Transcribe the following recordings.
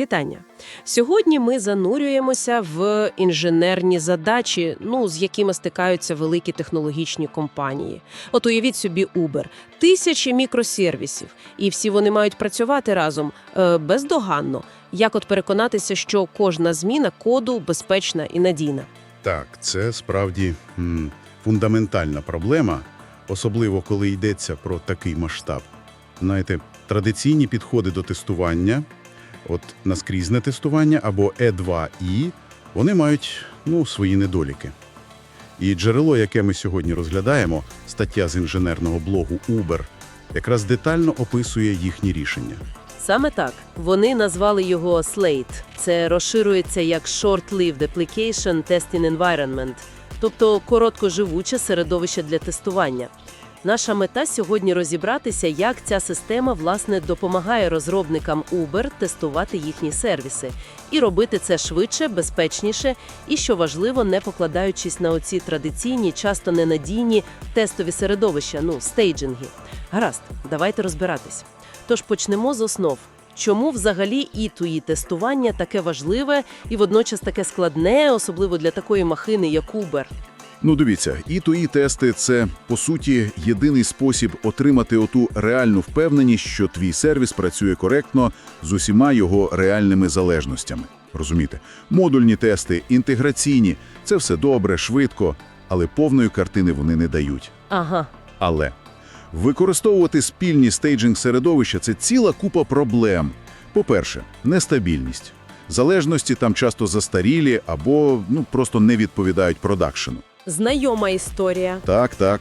Вітання. Сьогодні ми занурюємося в інженерні задачі, ну, з якими стикаються великі технологічні компанії. От уявіть собі Uber. Тисячі мікросервісів, і всі вони мають працювати разом е, бездоганно. Як от переконатися, що кожна зміна коду безпечна і надійна? Так, це справді м, фундаментальна проблема, особливо коли йдеться про такий масштаб. Знаєте, традиційні підходи до тестування, от наскрізне тестування або E2I, вони мають ну, свої недоліки. І джерело, яке ми сьогодні розглядаємо, стаття з інженерного блогу Uber, якраз детально описує їхні рішення. Саме так. Вони назвали його Slate. Це розширюється як Short-Lived Application Testing Environment, тобто короткоживуче середовище для тестування. Наша мета сьогодні розібратися, як ця система власне допомагає розробникам Uber тестувати їхні сервіси і робити це швидше, безпечніше і, що важливо, не покладаючись на оці традиційні, часто ненадійні тестові середовища, ну стейджинги. Гаразд, давайте розбиратись. Тож почнемо з основ. Чому взагалі і тестування таке важливе і водночас таке складне, особливо для такої махини, як Uber? Ну, дивіться, і то і тести це по суті єдиний спосіб отримати оту реальну впевненість, що твій сервіс працює коректно з усіма його реальними залежностями. Розумієте? Модульні тести, інтеграційні це все добре, швидко, але повної картини вони не дають. Ага, Але використовувати спільні стейджинг середовища це ціла купа проблем. По-перше, нестабільність. Залежності там часто застарілі або ну просто не відповідають продакшену. Знайома історія. Так, так.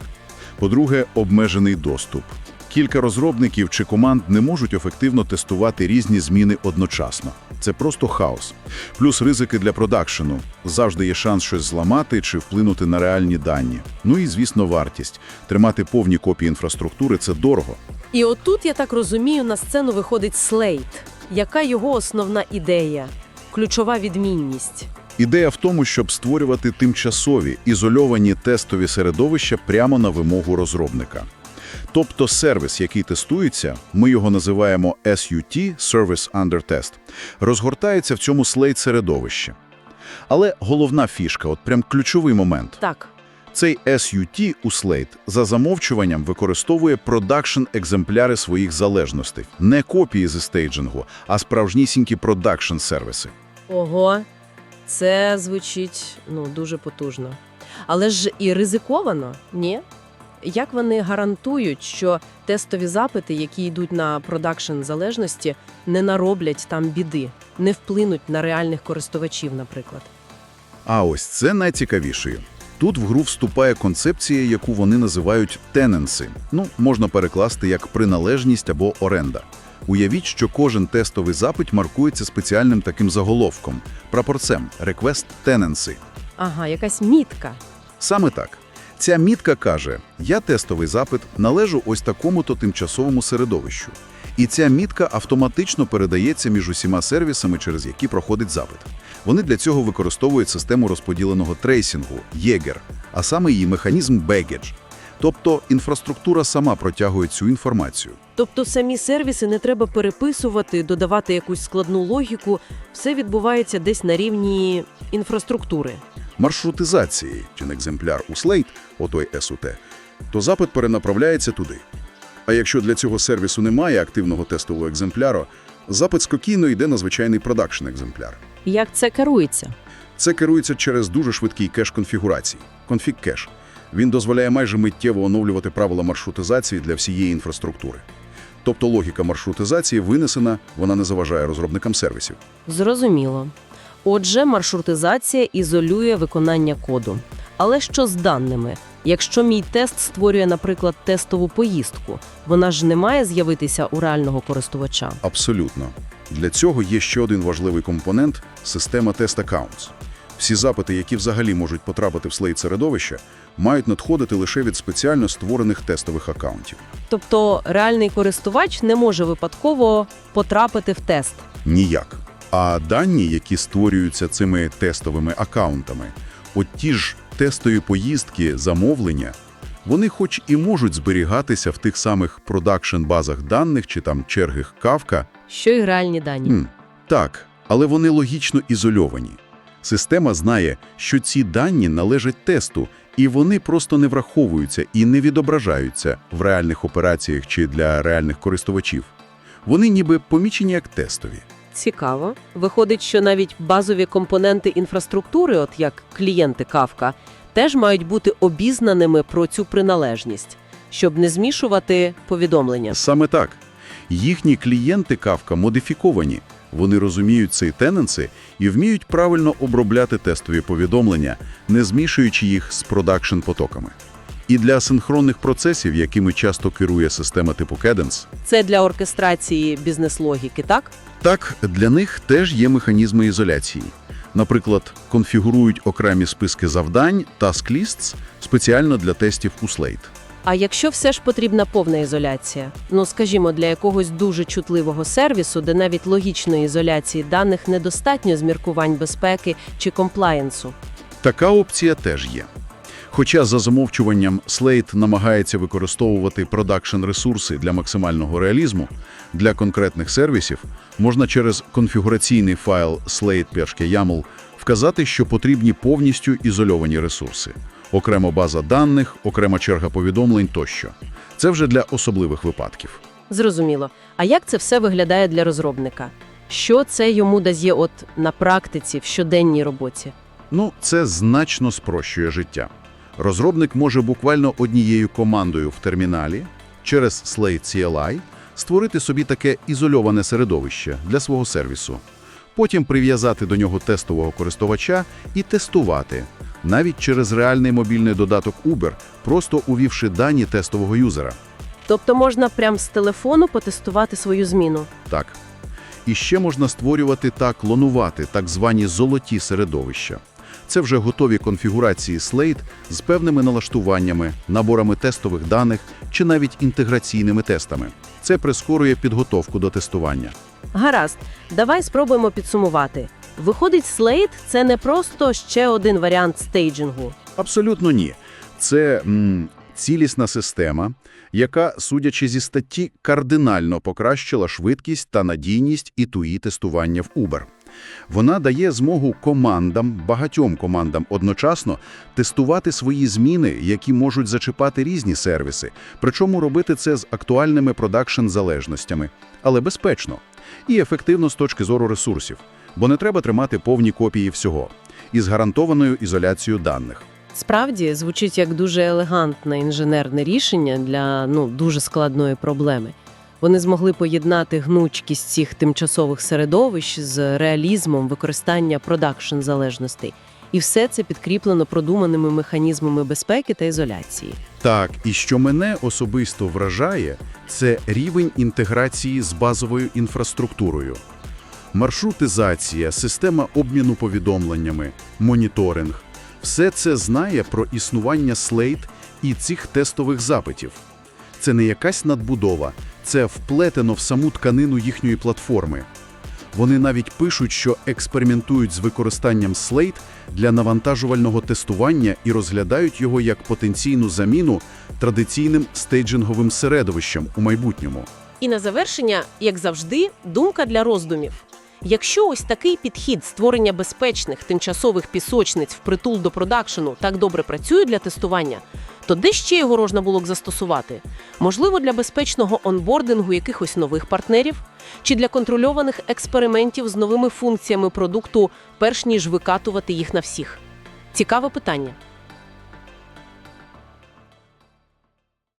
По-друге, обмежений доступ. Кілька розробників чи команд не можуть ефективно тестувати різні зміни одночасно. Це просто хаос. Плюс ризики для продакшену. Завжди є шанс щось зламати чи вплинути на реальні дані. Ну і, звісно, вартість. Тримати повні копії інфраструктури – це дорого. І отут, я так розумію, на сцену виходить Slate. Яка його основна ідея? Ключова відмінність. Ідея в тому, щоб створювати тимчасові, ізольовані тестові середовища прямо на вимогу розробника. Тобто сервіс, який тестується, ми його називаємо SUT – Service Under Test, розгортається в цьому слейд-середовищі. Але головна фішка, от прям ключовий момент, Так, цей SUT у Slate за замовчуванням використовує продакшн-екземпляри своїх залежностей. Не копії зі стейджингу, а справжнісінькі продакшн-сервіси. ого, це звучить ну дуже потужно. Але ж і ризиковано, ні? Як вони гарантують, що тестові запити, які йдуть на продакшн залежності, не нароблять там біди, не вплинуть на реальних користувачів, наприклад? А ось це найцікавіше. Тут в гру вступає концепція, яку вони називають «тененси». Ну, можна перекласти як приналежність або оренда. Уявіть, що кожен тестовий запит маркується спеціальним таким заголовком – прапорцем «Request Tenancy». Ага, якась мітка. Саме так. Ця мітка каже, я тестовий запит належу ось такому-то тимчасовому середовищу. І ця мітка автоматично передається між усіма сервісами, через які проходить запит. Вони для цього використовують систему розподіленого трейсингу – Єгер, а саме її механізм Baggage. Тобто інфраструктура сама протягує цю інформацію. Тобто самі сервіси не треба переписувати, додавати якусь складну логіку. Все відбувається десь на рівні інфраструктури. маршрутизації, чи не екземпляр у Slate, отой SUT, то запит перенаправляється туди. А якщо для цього сервісу немає активного тестового екземпляру, запит спокійно йде на звичайний продакшн екземпляр. Як це керується? Це керується через дуже швидкий кеш конфігурацій – конфіг кеш. Він дозволяє майже миттєво оновлювати правила маршрутизації для всієї інфраструктури. Тобто логіка маршрутизації винесена, вона не заважає розробникам сервісів. Зрозуміло. Отже, маршрутизація ізолює виконання коду. Але що з даними? Якщо мій тест створює, наприклад, тестову поїздку, вона ж не має з'явитися у реального користувача. Абсолютно. Для цього є ще один важливий компонент – система Test Accounts. Всі запити, які взагалі можуть потрапити в слейд-середовище, мають надходити лише від спеціально створених тестових акаунтів. Тобто реальний користувач не може випадково потрапити в тест. Ніяк. А дані, які створюються цими тестовими акаунтами, от ті ж тестові поїздки, замовлення, вони хоч і можуть зберігатися в тих самих продакшн-базах даних чи там чергах Kafka, Що і реальні дані. М, Так, але вони логічно ізольовані. Система знає, що ці дані належать тесту, і вони просто не враховуються і не відображаються в реальних операціях чи для реальних користувачів. Вони ніби помічені як тестові. Цікаво. Виходить, що навіть базові компоненти інфраструктури, от як клієнти Kafka, теж мають бути обізнаними про цю приналежність, щоб не змішувати повідомлення. Саме так. Їхні клієнти Kafka модифіковані. Вони розуміють цей тененси і вміють правильно обробляти тестові повідомлення, не змішуючи їх з продакшн-потоками. І для асинхронних процесів, якими часто керує система типу Cadence, Це для оркестрації бізнес-логіки, так? так, для них теж є механізми ізоляції. Наприклад, конфігурують окремі списки завдань, task lists, спеціально для тестів у Slate. А якщо все ж потрібна повна ізоляція, ну скажімо, для якогось дуже чутливого сервісу, де навіть логічної ізоляції даних недостатньо з міркувань безпеки чи комплаєнсу. Така опція теж є. Хоча за замовчуванням Slate намагається використовувати продакшн-ресурси для максимального реалізму, для конкретних сервісів можна через конфігураційний файл slate.yaml вказати, що потрібні повністю ізольовані ресурси. Окрема база даних, окрема черга повідомлень тощо. Це вже для особливих випадків. Зрозуміло. А як це все виглядає для розробника? Що це йому дає от на практиці в щоденній роботі? Ну, це значно спрощує життя. Розробник може буквально однією командою в терміналі через Slate CLI створити собі таке ізольоване середовище для свого сервісу. Потім прив'язати до нього тестового користувача і тестувати, навіть через реальний мобільний додаток Uber, просто увівши дані тестового юзера. Тобто можна прямо з телефону потестувати свою зміну. Так. І ще можна створювати та клонувати так звані золоті середовища. Це вже готові конфігурації Slate з певними налаштуваннями, наборами тестових даних чи навіть інтеграційними тестами. Це прискорює підготовку до тестування. Гаразд, давай спробуємо підсумувати. Виходить, Slate – це не просто ще один варіант стейджингу. Абсолютно ні. Це м, цілісна система, яка, судячи зі статті, кардинально покращила швидкість та надійність і туї тестування в Uber. Вона дає змогу командам, багатьом командам одночасно тестувати свої зміни, які можуть зачіпати різні сервіси, причому робити це з актуальними продакшн-залежностями, але безпечно і ефективно з точки зору ресурсів, бо не треба тримати повні копії всього, і з гарантованою ізоляцією даних. Справді, звучить як дуже елегантне інженерне рішення для ну, дуже складної проблеми. Вони змогли поєднати гнучкість цих тимчасових середовищ з реалізмом використання продакшн-залежностей. І все це підкріплено продуманими механізмами безпеки та ізоляції. Так, і що мене особисто вражає, це рівень інтеграції з базовою інфраструктурою. Маршрутизація, система обміну повідомленнями, моніторинг – все це знає про існування Slate і цих тестових запитів. Це не якась надбудова, це вплетено в саму тканину їхньої платформи. Вони навіть пишуть, що експериментують з використанням Slate для навантажувального тестування і розглядають його як потенційну заміну традиційним стейджинговим середовищем у майбутньому. І на завершення, як завжди, думка для роздумів. Якщо ось такий підхід створення безпечних тимчасових пісочниць впритул до продакшену так добре працює для тестування, то де ще його можна було б застосувати? Можливо, для безпечного онбордингу якихось нових партнерів? Чи для контрольованих експериментів з новими функціями продукту, перш ніж викатувати їх на всіх? Цікаве питання.